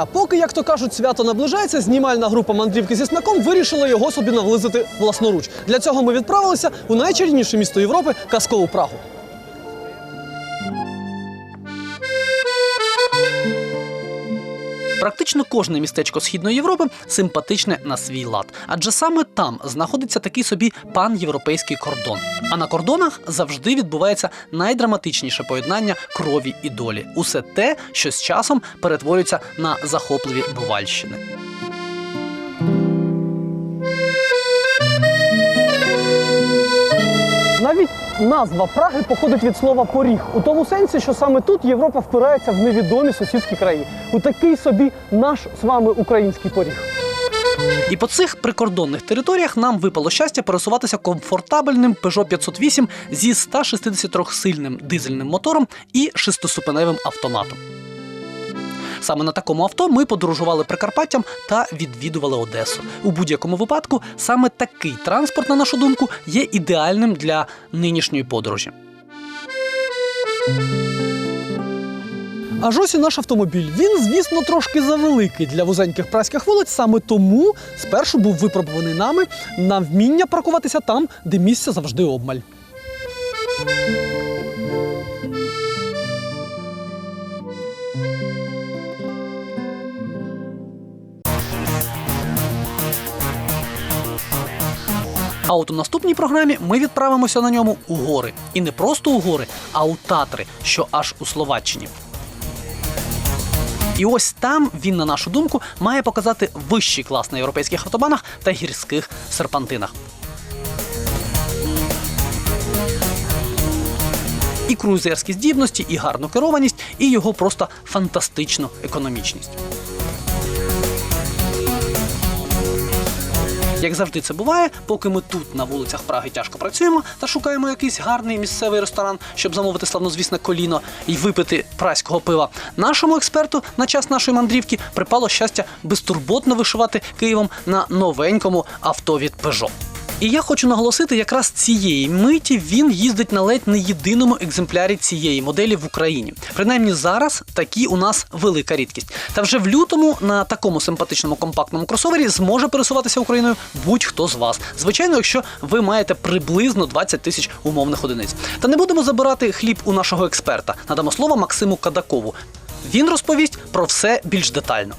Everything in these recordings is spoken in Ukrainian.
Дня! Поки, як то кажуть, свято наближається, знімальна група мандрівки зі смаком вирішила його собі наблизити власноруч. Для цього ми відправилися у найчарівніше місто Європи казкову Прагу. Практично кожне містечко Східної Європи симпатичне на свій лад, адже саме там знаходиться такий собі панєвропейський кордон. А на кордонах завжди відбувається найдраматичніше поєднання крові і долі. Усе те, що з часом перетворюється на захопливі бувальщини. Назва Праги походить від слова поріг, у тому сенсі, що саме тут Європа впирається в невідомі сусідські краї. У такий собі наш з вами український поріг. І по цих прикордонних територіях нам випало щастя пересуватися комфортабельним Peugeot 508 зі 163-сильним дизельним мотором і шестиступеневим автоматом. Саме на такому авто ми подорожували Прикарпаттям та відвідували Одесу. У будь-якому випадку саме такий транспорт, на нашу думку, є ідеальним для нинішньої подорожі. Аж ось і наш автомобіль. Він, звісно, трошки завеликий для вузеньких праських вулиць. Саме тому спершу був випробуваний нами на вміння паркуватися там, де місця завжди обмаль. А от у наступній програмі ми відправимося на ньому у гори. І не просто у гори, а у Татри, що аж у Словаччині. І ось там він, на нашу думку, має показати вищий клас на європейських автобанах та гірських серпантинах. І круїзерські здібності, і гарну керованість, і його просто фантастичну економічність. Як завжди це буває, поки ми тут на вулицях Праги тяжко працюємо та шукаємо якийсь гарний місцевий ресторан, щоб замовити славнозвісне коліно і випити праського пива. Нашому експерту на час нашої мандрівки припало щастя безтурботно вишивати Києвом на новенькому авто від Peugeot. І я хочу наголосити, якраз цієї миті він їздить на ледь не єдиному екземплярі цієї моделі в Україні. Принаймні зараз такі у нас велика рідкість. Та вже в лютому на такому симпатичному компактному кросовері зможе пересуватися Україною будь-хто з вас. Звичайно, якщо ви маєте приблизно 20 тисяч умовних одиниць. Та не будемо забирати хліб у нашого експерта. Надамо слово Максиму Кадакову. Він розповість про все більш детально.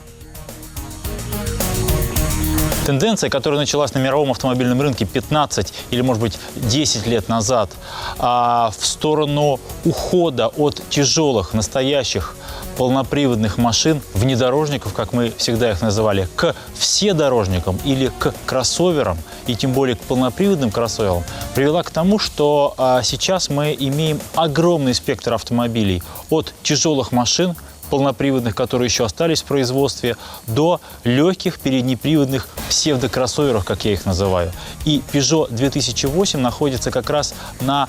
Тенденция, которая началась на мировом автомобильном рынке 15 или, может быть, 10 лет назад, а, в сторону ухода от тяжелых, настоящих полноприводных машин, внедорожников, как мы всегда их называли, к вседорожникам или к кроссоверам, и тем более к полноприводным кроссоверам, привела к тому, что а, сейчас мы имеем огромный спектр автомобилей от тяжелых машин, полноприводных, которые еще остались в производстве, до легких переднеприводных псевдокроссоверов, как я их называю. И Peugeot 2008 находится как раз на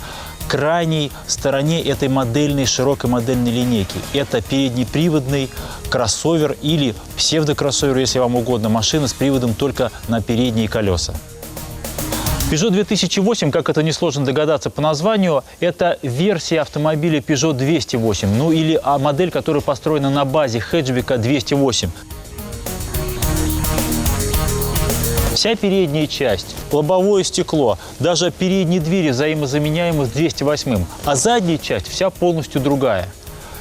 крайней стороне этой модельной, широкой модельной линейки. Это переднеприводный кроссовер или псевдокроссовер, если вам угодно, машина с приводом только на передние колеса. Peugeot 2008, как это несложно догадаться по названию, это версия автомобиля Peugeot 208, ну или а, модель, которая построена на базе хэтчбека 208. Вся передняя часть, лобовое стекло, даже передние двери взаимозаменяемы с 208, а задняя часть вся полностью другая.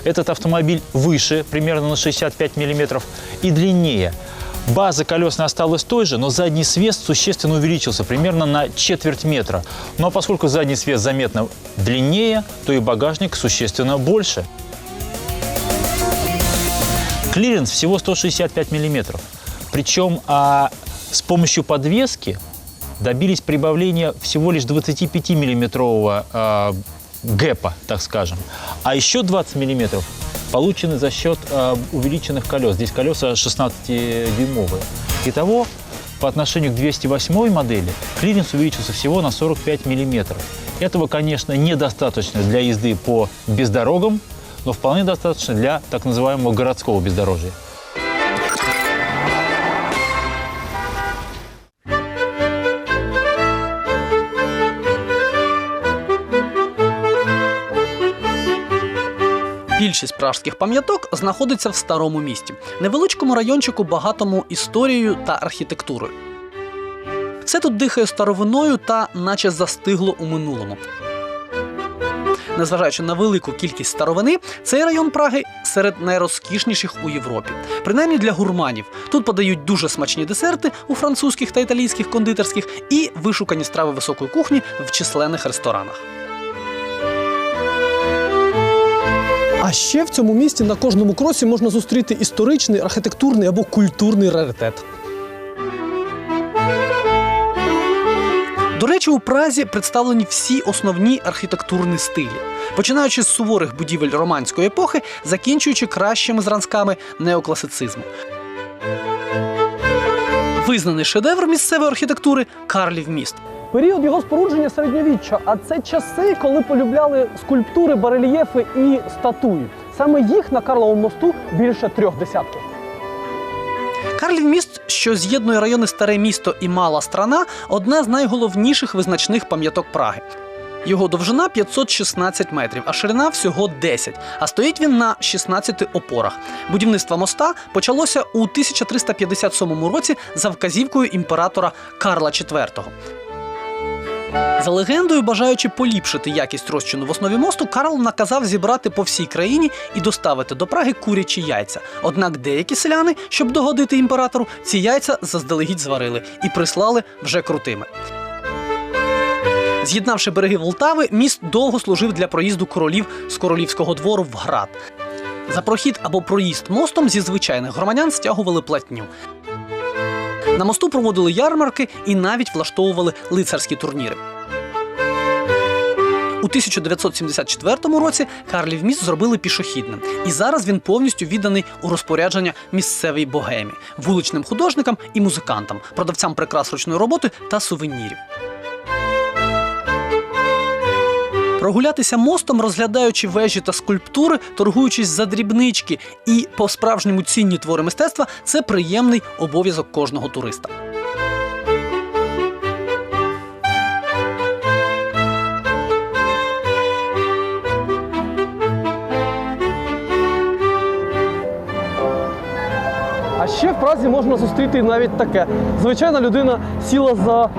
Этот автомобиль выше, примерно на 65 мм, и длиннее. База колесная осталась той же, но задний свес существенно увеличился, примерно на четверть метра. А поскольку задний свес заметно длиннее, то и багажник существенно больше. Клиренс всего 165 миллиметров. Причем а, с помощью подвески добились прибавления всего лишь 25-миллиметрового а, гэпа, так скажем. А еще 20 миллиметров получены за счет а, увеличенных колес. Здесь колеса 16-дюймовые. Итого, по отношению к 208 модели, клиренс увеличился всего на 45 миллиметров. Этого, конечно, недостаточно для езды по бездорогам, но вполне достаточно для так называемого городского бездорожья. Більшість пражських пам'яток знаходиться в старому місті, невеличкому райончику, багатому історією та архітектурою. Все тут дихає старовиною та наче застигло у минулому. Незважаючи на велику кількість старовини, цей район Праги серед найрозкішніших у Європі. Принаймні для гурманів. Тут подають дуже смачні десерти у французьких та італійських кондитерських і вишукані страви високої кухні в численних ресторанах. А ще в цьому місті на кожному кросі можна зустріти історичний, архітектурний або культурний раритет. До речі, у Празі представлені всі основні архітектурні стилі, починаючи з суворих будівель романської епохи, закінчуючи кращими зразками неокласицизму. Визнаний шедевр місцевої архітектури Карлів міст. Період його спорудження середньовіччя, а це часи, коли полюбляли скульптури, барельєфи і статуї. Саме їх на Карловому мосту більше трьох десятків. Карлів міст, що з'єднує райони Старе місто і Мала страна, одна з найголовніших визначних пам'яток Праги. Його довжина 516 метрів, а ширина всього 10, а стоїть він на 16 опорах. Будівництво моста почалося у 1357 році за вказівкою імператора Карла IV. За легендою, бажаючи поліпшити якість розчину в основі мосту, Карл наказав зібрати по всій країні і доставити до Праги курячі яйця. Однак деякі селяни, щоб догодити імператору, ці яйця заздалегідь зварили і прислали вже крутими. З'єднавши береги Волтави, міст довго служив для проїзду королів з королівського двору в град. За прохід або проїзд мостом зі звичайних громадян стягували платню. На мосту проводили ярмарки і навіть влаштовували лицарські турніри. У 1974 році Карлів міст зробили пішохідним, і зараз він повністю відданий у розпорядження місцевій богемі, вуличним художникам і музикантам, продавцям прикрас ручної роботи та сувенірів. Прогулятися мостом, розглядаючи вежі та скульптури, торгуючись за дрібнички і по-справжньому цінні твори мистецтва це приємний обов'язок кожного туриста. А ще в Празі можна зустріти навіть таке. Звичайна людина сіла за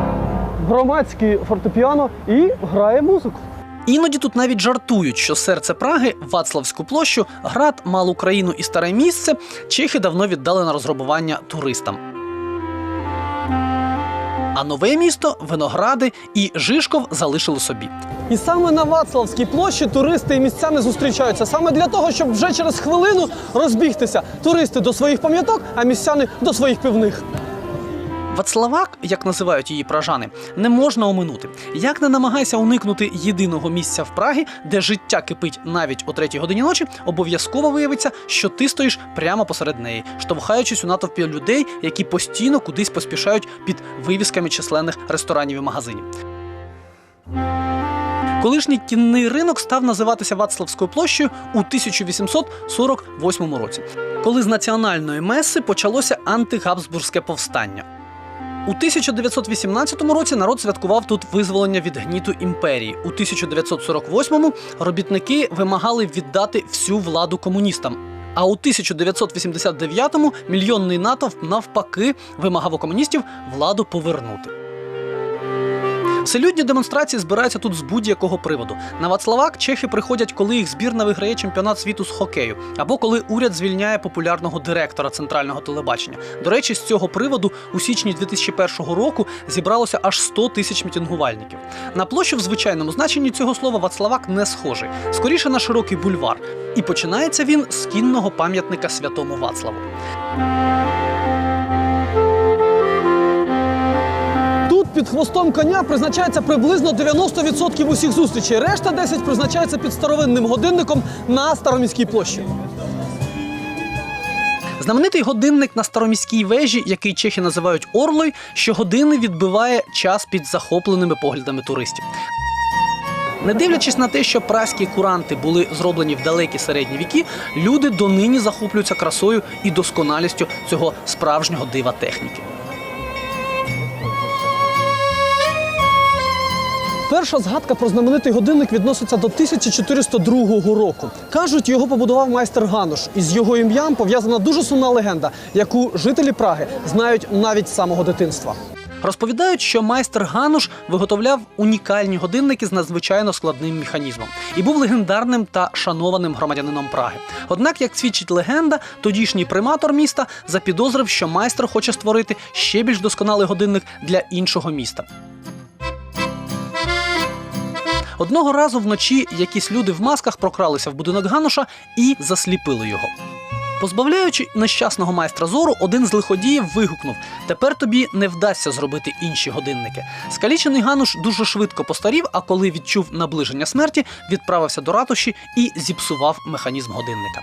громадське фортепіано і грає музику. Іноді тут навіть жартують, що серце Праги, Вацлавську площу, град, малу країну і старе місце чехи давно віддали на розграбування туристам. А нове місто, виногради і Жишков залишили собі. І саме на Вацлавській площі туристи і містяни зустрічаються саме для того, щоб вже через хвилину розбігтися. Туристи до своїх пам'яток, а містяни до своїх пивних. Вацлавак, як називають її пражани, не можна оминути. Як не намагайся уникнути єдиного місця в Прагі, де життя кипить навіть о третій годині ночі, обов'язково виявиться, що ти стоїш прямо посеред неї, штовхаючись у натовпі людей, які постійно кудись поспішають під вивісками численних ресторанів і магазинів. Колишній кінний ринок став називатися Вацлавською площею у 1848 році, коли з національної меси почалося антигабсбурзьке повстання. У 1918 році народ святкував тут визволення від гніту імперії. У 1948-му робітники вимагали віддати всю владу комуністам. А у 1989-му мільйонний натовп навпаки вимагав у комуністів владу повернути. Вселюдні демонстрації збираються тут з будь-якого приводу. На Вацлавак чехи приходять, коли їх збірна виграє чемпіонат світу з хокею, або коли уряд звільняє популярного директора центрального телебачення. До речі, з цього приводу у січні 2001 року зібралося аж 100 тисяч мітингувальників. На площу в звичайному значенні цього слова Вацлавак не схожий, скоріше на широкий бульвар. І починається він з кінного пам'ятника святому Вацлаву. Під хвостом коня призначається приблизно 90% усіх зустрічей. Решта 10 призначається під старовинним годинником на староміській площі. Знаменитий годинник на староміській вежі, який чехи називають Орлой, щогодини відбиває час під захопленими поглядами туристів. Не дивлячись на те, що праські куранти були зроблені в далекі середні віки, люди донині захоплюються красою і досконалістю цього справжнього дива техніки. Перша згадка про знаменитий годинник відноситься до 1402 року. Кажуть, його побудував майстер Гануш. І з його ім'ям пов'язана дуже сумна легенда, яку жителі Праги знають навіть з самого дитинства. Розповідають, що майстер Гануш виготовляв унікальні годинники з надзвичайно складним механізмом і був легендарним та шанованим громадянином Праги. Однак, як свідчить легенда, тодішній приматор міста запідозрив, що майстер хоче створити ще більш досконалий годинник для іншого міста. Одного разу вночі якісь люди в масках прокралися в будинок Гануша і засліпили його. Позбавляючи нещасного майстра зору, один з лиходіїв вигукнув: Тепер тобі не вдасться зробити інші годинники. Скалічений Гануш дуже швидко постарів, а коли відчув наближення смерті, відправився до ратуші і зіпсував механізм годинника.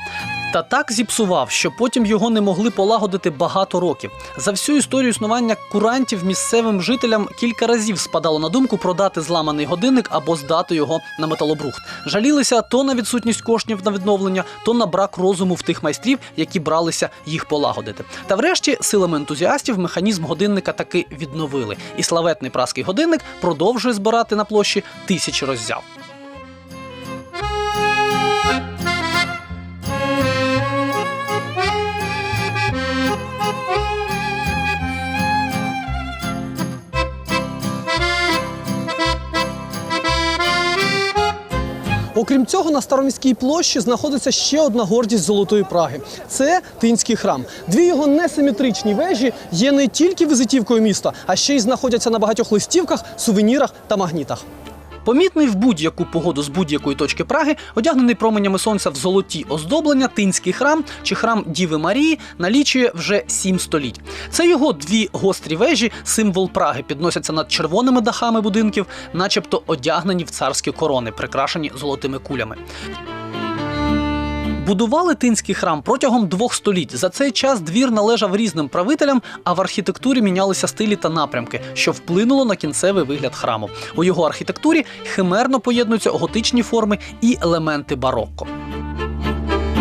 Та так зіпсував, що потім його не могли полагодити багато років. За всю історію існування курантів місцевим жителям кілька разів спадало на думку продати зламаний годинник або здати його на металобрухт. Жалілися то на відсутність коштів на відновлення, то на брак розуму в тих майстрів, які бралися їх полагодити. Та врешті силами ентузіастів механізм годинника таки відновили, і славетний праський годинник продовжує збирати на площі тисячі роззяв. Окрім цього, на староміській площі знаходиться ще одна гордість Золотої Праги. Це Тинський храм. Дві його несиметричні вежі є не тільки візитівкою міста, а ще й знаходяться на багатьох листівках, сувенірах та магнітах. Помітний в будь-яку погоду з будь-якої точки Праги, одягнений променями сонця в золоті оздоблення, тинський храм чи храм Діви Марії налічує вже сім століть. Це його дві гострі вежі, символ Праги, підносяться над червоними дахами будинків, начебто одягнені в царські корони, прикрашені золотими кулями. Будували тинський храм протягом двох століть. За цей час двір належав різним правителям, а в архітектурі мінялися стилі та напрямки, що вплинуло на кінцевий вигляд храму. У його архітектурі химерно поєднуються готичні форми і елементи барокко.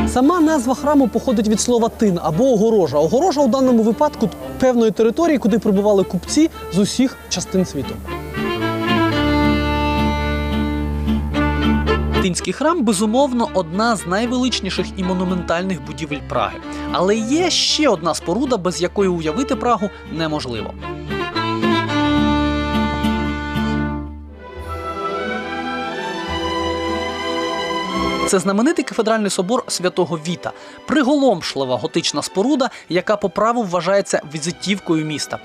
Сама назва храму походить від слова тин або огорожа. Огорожа у даному випадку певної території, куди прибували купці з усіх частин світу. Тинський храм безумовно одна з найвеличніших і монументальних будівель Праги. Але є ще одна споруда, без якої уявити Прагу неможливо. Це знаменитий кафедральний собор святого Віта, приголомшлива готична споруда, яка по праву вважається візитівкою міста.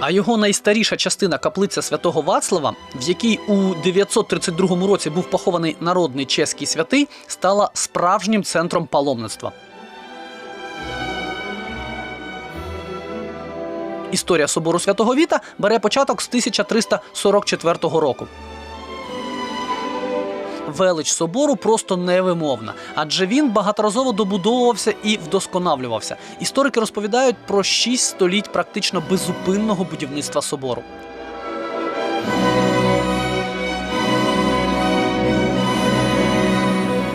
А його найстаріша частина каплиця святого Вацлава, в якій у 932 році був похований народний чеський святий, стала справжнім центром паломництва. Історія собору святого Віта бере початок з 1344 року. Велич собору просто невимовна, адже він багаторазово добудовувався і вдосконалювався. Історики розповідають про шість століть практично безупинного будівництва собору.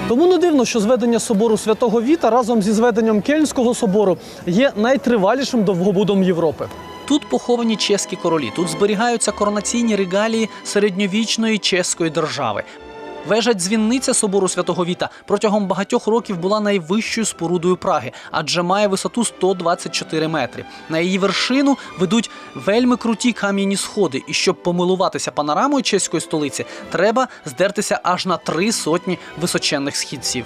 Тому не дивно, що зведення собору святого Віта разом зі зведенням Кельнського собору є найтривалішим довгобудом Європи. Тут поховані чеські королі, тут зберігаються коронаційні регалії середньовічної чеської держави. Вежа дзвінниця собору святого Віта протягом багатьох років була найвищою спорудою Праги, адже має висоту 124 метри. На її вершину ведуть вельми круті кам'яні сходи. І щоб помилуватися панорамою чеської столиці, треба здертися аж на три сотні височенних східців.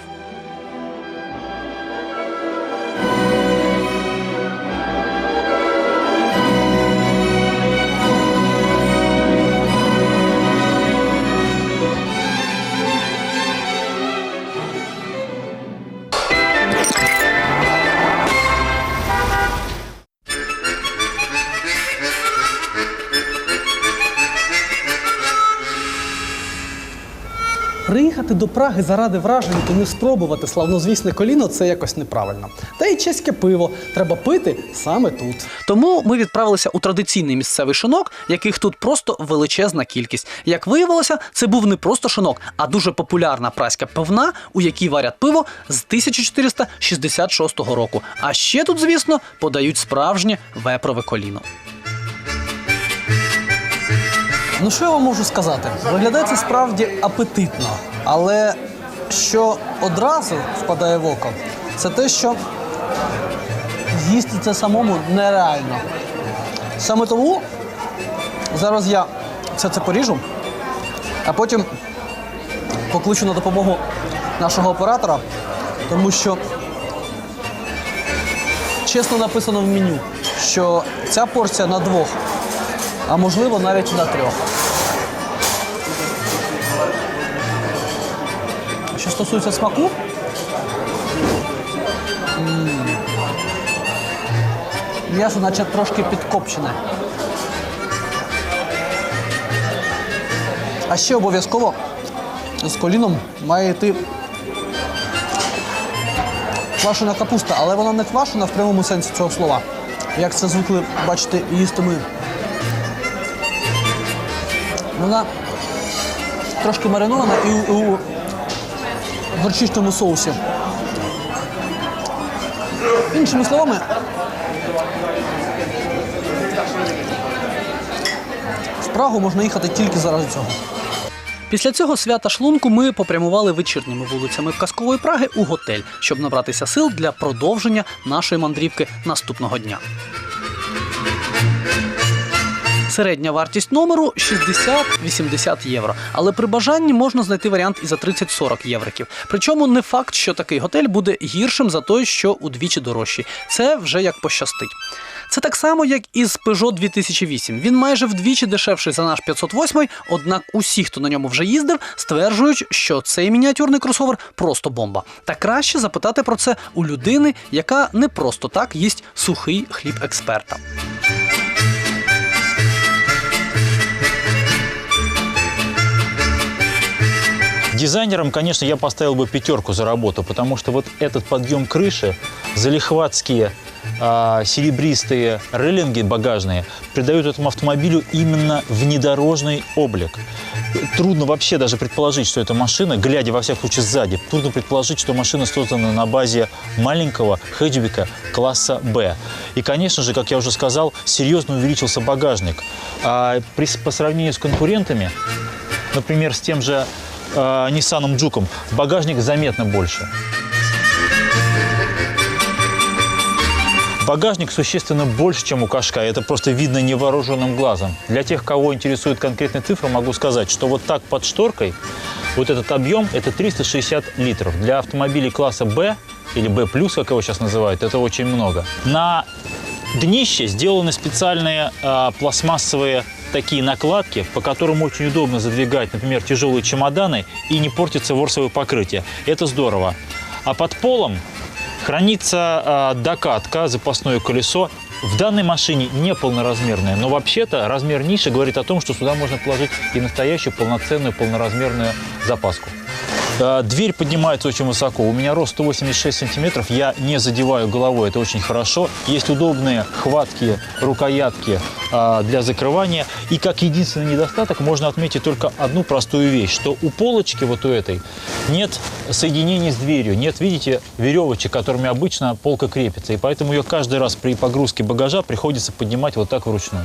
До Праги заради вражень і не спробувати славнозвісне коліно це якось неправильно. Та й чеське пиво треба пити саме тут. Тому ми відправилися у традиційний місцевий шинок, яких тут просто величезна кількість. Як виявилося, це був не просто шинок, а дуже популярна праська пивна, у якій варять пиво з 1466 року. А ще тут, звісно, подають справжнє вепрове коліно. Ну що я вам можу сказати? Виглядає це справді апетитно, але що одразу впадає в око, це те, що з'їсти це самому нереально. Саме тому зараз я все це поріжу, а потім покличу на допомогу нашого оператора, тому що чесно написано в меню, що ця порція на двох, а можливо навіть на трьох. Що стосується смаку, м'ясо наче трошки підкопчене. А ще обов'язково з коліном має йти квашена капуста, але вона не квашена в прямому сенсі цього слова. Як це звикли бачити їсти ми. Вона трошки маринована і у, горчичному соусі. Іншими словами, в Прагу можна їхати тільки заради цього. Після цього свята шлунку ми попрямували вечірніми вулицями казкової Праги у готель, щоб набратися сил для продовження нашої мандрівки наступного дня. Середня вартість номеру 60-80 євро, але при бажанні можна знайти варіант і за 30-40 євриків. Причому не факт, що такий готель буде гіршим за той, що удвічі дорожчий. Це вже як пощастить. Це так само, як і з Peugeot 2008. Він майже вдвічі дешевший за наш 508, однак усі, хто на ньому вже їздив, стверджують, що цей мініатюрний кросовер просто бомба. Та краще запитати про це у людини, яка не просто так їсть сухий хліб експерта. Дизайнерам, конечно, я поставил бы пятерку за работу, потому что вот этот подъем крыши, залихватские а, серебристые рейлинги багажные придают этому автомобилю именно внедорожный облик. Трудно вообще даже предположить, что эта машина, глядя во всяком случае сзади, трудно предположить, что машина создана на базе маленького хэтчбека класса «Б». И, конечно же, как я уже сказал, серьезно увеличился багажник. А при, по сравнению с конкурентами, например, с тем же э, Nissan Джуком, багажник заметно больше. Багажник существенно больше, чем у Кашка. Это просто видно невооруженным глазом. Для тех, кого интересует конкретная цифра, могу сказать, что вот так под шторкой вот этот объем – это 360 литров. Для автомобилей класса «Б» или «Б+», как его сейчас называют, это очень много. На днище сделаны специальные а, пластмассовые такие накладки, по которым очень удобно задвигать, например, тяжелые чемоданы и не портится ворсовое покрытие. Это здорово. А под полом хранится а, докатка, запасное колесо. В данной машине не полноразмерная, но вообще-то размер ниши говорит о том, что сюда можно положить и настоящую полноценную полноразмерную запаску. А, Дверь поднимается очень высоко. У меня рост 186 сантиметров. Я не задеваю головой. Это очень хорошо. Есть удобные хватки, рукоятки а, для закрывания. И как единственный недостаток можно отметить только одну простую вещь, что у полочки вот у этой нет соединения с дверью. Нет, видите, веревочек, которыми обычно полка крепится. И поэтому ее каждый раз при погрузке багажа приходится поднимать вот так вручную.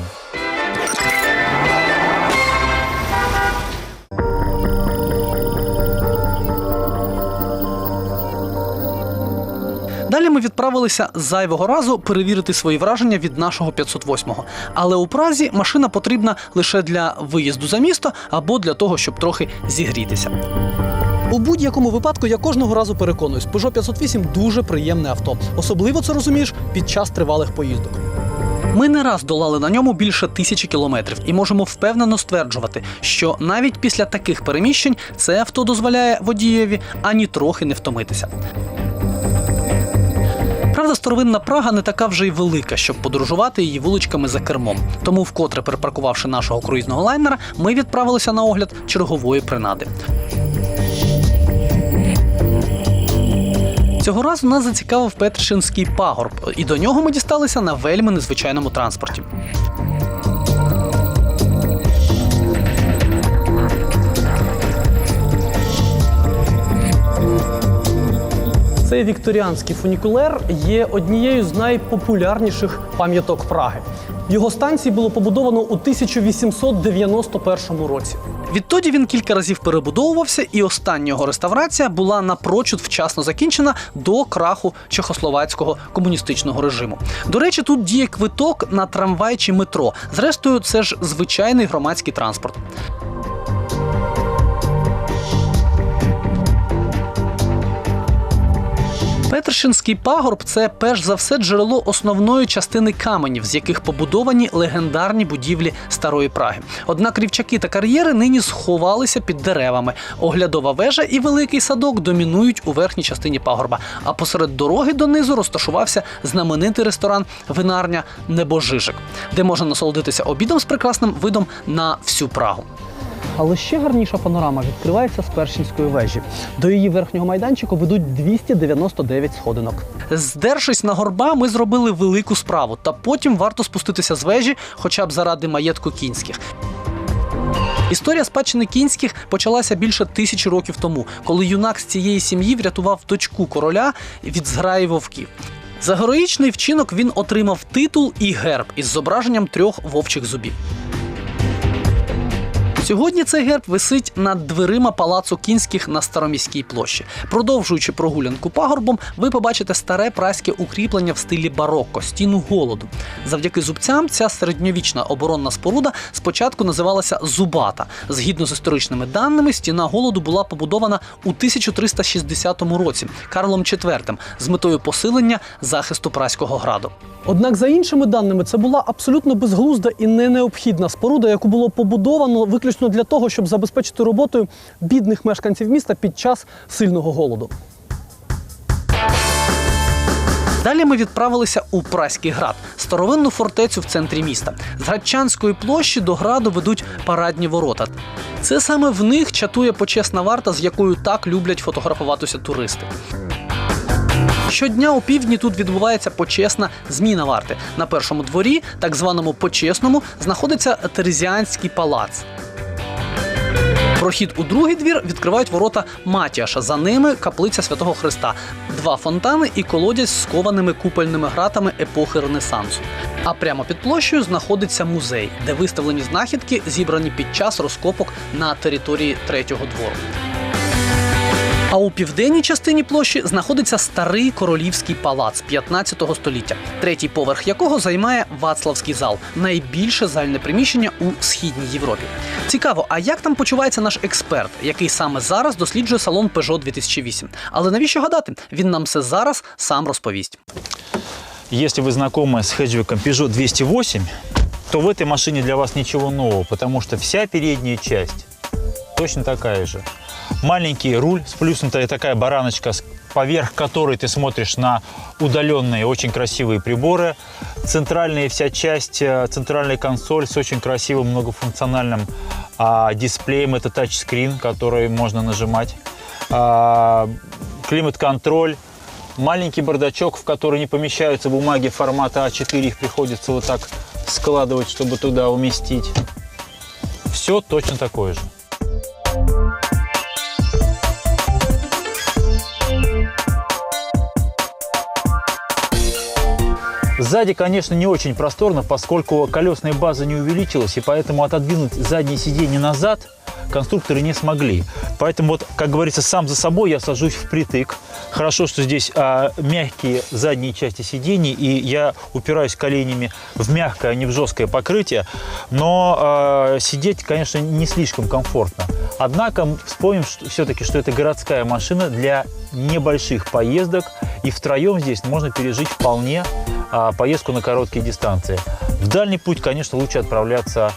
Ми відправилися зайвого разу перевірити свої враження від нашого 508-го. Але у Празі машина потрібна лише для виїзду за місто або для того, щоб трохи зігрітися. У будь-якому випадку я кожного разу переконуюсь, Peugeot 508 дуже приємне авто. Особливо це розумієш під час тривалих поїздок. Ми не раз долали на ньому більше тисячі кілометрів і можемо впевнено стверджувати, що навіть після таких переміщень це авто дозволяє водієві ані трохи не втомитися. Правда, старовинна Прага не така вже й велика, щоб подорожувати її вуличками за кермом. Тому, вкотре перепаркувавши нашого круїзного лайнера, ми відправилися на огляд чергової принади. Цього разу нас зацікавив Петршинський пагорб, і до нього ми дісталися на вельми незвичайному транспорті. Цей вікторіанський фунікулер є однією з найпопулярніших пам'яток Праги. Його станції було побудовано у 1891 році. Відтоді він кілька разів перебудовувався, і остання його реставрація була напрочуд вчасно закінчена до краху чехословацького комуністичного режиму. До речі, тут діє квиток на трамвай чи метро. Зрештою, це ж звичайний громадський транспорт. Петршинський пагорб це перш за все джерело основної частини каменів, з яких побудовані легендарні будівлі старої Праги. Однак рівчаки та кар'єри нині сховалися під деревами. Оглядова вежа і великий садок домінують у верхній частині пагорба. А посеред дороги донизу розташувався знаменитий ресторан Винарня Небожижик, де можна насолодитися обідом з прекрасним видом на всю Прагу. Але ще гарніша панорама відкривається з Першинської вежі. До її верхнього майданчику ведуть 299 сходинок. Здершись на горба, ми зробили велику справу, та потім варто спуститися з вежі, хоча б заради маєтку кінських. Історія спадщини кінських почалася більше тисячі років тому, коли юнак з цієї сім'ї врятував дочку короля від зграї вовків. За героїчний вчинок він отримав титул і герб із зображенням трьох вовчих зубів. Сьогодні цей герб висить над дверима палацу кінських на староміській площі. Продовжуючи прогулянку пагорбом, ви побачите старе праське укріплення в стилі барокко, стіну голоду. Завдяки зубцям ця середньовічна оборонна споруда спочатку називалася Зубата. Згідно з історичними даними, стіна голоду була побудована у 1360 році Карлом IV з метою посилення захисту праського граду. Однак, за іншими даними, це була абсолютно безглузда і не необхідна споруда, яку було побудовано виключно для того, щоб забезпечити роботою бідних мешканців міста під час сильного голоду. Далі ми відправилися у Праський град, старовинну фортецю в центрі міста. З Градчанської площі до граду ведуть парадні ворота. Це саме в них чатує почесна варта, з якою так люблять фотографуватися туристи. Щодня у півдні тут відбувається почесна зміна варти. На першому дворі, так званому почесному, знаходиться Терезіанський палац. Прохід у другий двір відкривають ворота Матіаша. За ними каплиця Святого Христа, два фонтани і колодязь з скованими купольними гратами епохи Ренесансу. А прямо під площею знаходиться музей, де виставлені знахідки, зібрані під час розкопок на території третього двору. А у південній частині площі знаходиться старий королівський палац 15 століття, третій поверх якого займає Вацлавський зал, найбільше зальне приміщення у східній Європі. Цікаво, а як там почувається наш експерт, який саме зараз досліджує салон Peugeot 2008? Але навіщо гадати? Він нам все зараз сам розповість. Если вы знакомы с хэтчбеком Peugeot 208, то в этой машине для вас ничего нового, потому что вся передняя часть точно такая же. Маленький руль, сплюснутая такая бараночка, поверх которой ты смотришь на удаленные очень красивые приборы. Центральная вся часть, э, центральная консоль с очень красивым многофункциональным а, дисплеем. Это тачскрин, который можно нажимать. А, климат-контроль, маленький бардачок, в который не помещаются бумаги формата А4, их приходится вот так складывать, чтобы туда уместить. Все точно такое же. Сзади, конечно, не очень просторно, поскольку колесная база не увеличилась, и поэтому отодвинуть задние сиденья назад конструкторы не смогли. Поэтому, вот, как говорится, сам за собой я сажусь впритык. Хорошо, что здесь а, мягкие задние части сидений, и я упираюсь коленями в мягкое, а не в жесткое покрытие. Но а, сидеть, конечно, не слишком комфортно. Однако вспомним все-таки, что это городская машина для небольших поездок, и втроем здесь можно пережить вполне поездку на короткие дистанции. В дальний путь, конечно, лучше отправляться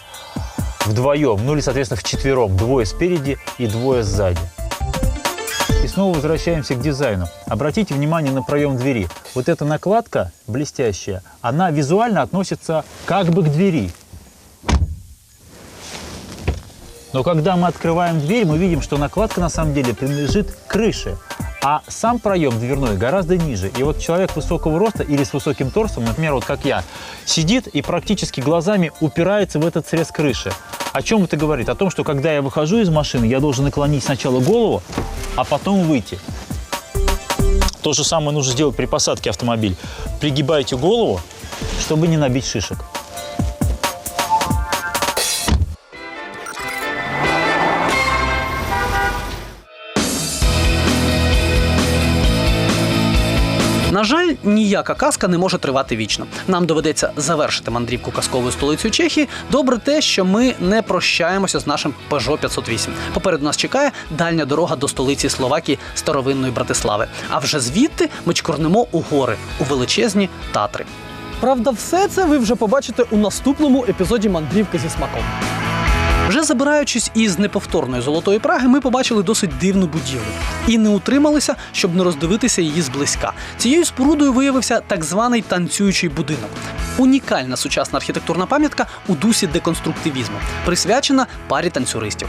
вдвоем, ну или, соответственно, вчетвером. Двое спереди и двое сзади. И снова возвращаемся к дизайну. Обратите внимание на проем двери. Вот эта накладка блестящая, она визуально относится как бы к двери. Но когда мы открываем дверь, мы видим, что накладка на самом деле принадлежит крыше. А сам проем дверной гораздо ниже. И вот человек высокого роста или с высоким торсом, например, вот как я, сидит и практически глазами упирается в этот срез крыши. О чем это говорит? О том, что когда я выхожу из машины, я должен наклонить сначала голову, а потом выйти. То же самое нужно сделать при посадке автомобиля. Пригибайте голову, чтобы не набить шишек. Жаль, ніяка казка не може тривати вічно. Нам доведеться завершити мандрівку казковою столицею Чехії. Добре те, що ми не прощаємося з нашим Peugeot 508. Попереду нас чекає дальня дорога до столиці Словакії старовинної Братислави. А вже звідти ми чкорнемо у гори у величезні Татри. Правда, все це ви вже побачите у наступному епізоді мандрівки зі смаком. Вже забираючись із неповторної золотої Праги, ми побачили досить дивну будівлю і не утрималися, щоб не роздивитися її зблизька. Цією спорудою виявився так званий танцюючий будинок. Унікальна сучасна архітектурна пам'ятка у дусі деконструктивізму, присвячена парі танцюристів.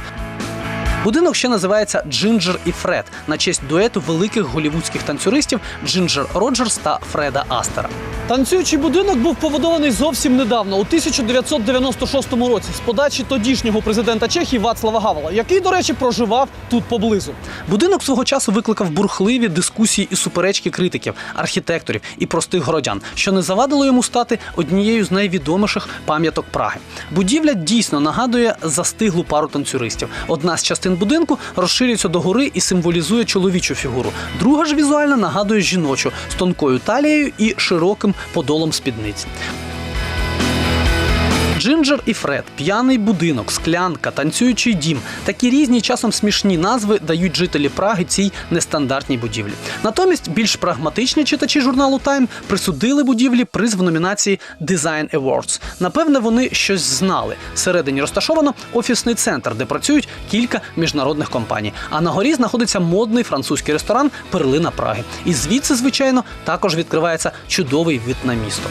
Будинок ще називається Джинджер і Фред на честь дуету великих голівудських танцюристів Джинджер Роджерс та Фреда Астера. Танцюючий будинок був побудований зовсім недавно, у 1996 році, з подачі тодішнього президента Чехії Вацлава Гавела, який, до речі, проживав тут поблизу. Будинок свого часу викликав бурхливі дискусії і суперечки критиків, архітекторів і простих городян, що не завадило йому стати однією з найвідоміших пам'яток Праги. Будівля дійсно нагадує застиглу пару танцюристів. Одна з частин будинку розширюється до гори і символізує чоловічу фігуру. Друга ж візуально нагадує жіночу з тонкою талією і широким подолом спідниць. Джинджер і Фред, п'яний будинок, склянка, танцюючий дім. Такі різні часом смішні назви дають жителі Праги цій нестандартній будівлі. Натомість більш прагматичні читачі журналу Time присудили будівлі приз в номінації Design Awards. Напевне, вони щось знали. Всередині розташовано офісний центр, де працюють кілька міжнародних компаній. А на горі знаходиться модний французький ресторан Перлина Праги. І звідси, звичайно, також відкривається чудовий вид на місто.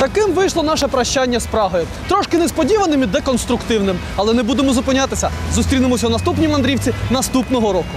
Таким вийшло наше прощання з Прагою. Трошки несподіваним і деконструктивним, але не будемо зупинятися. Зустрінемося у наступній мандрівці наступного року.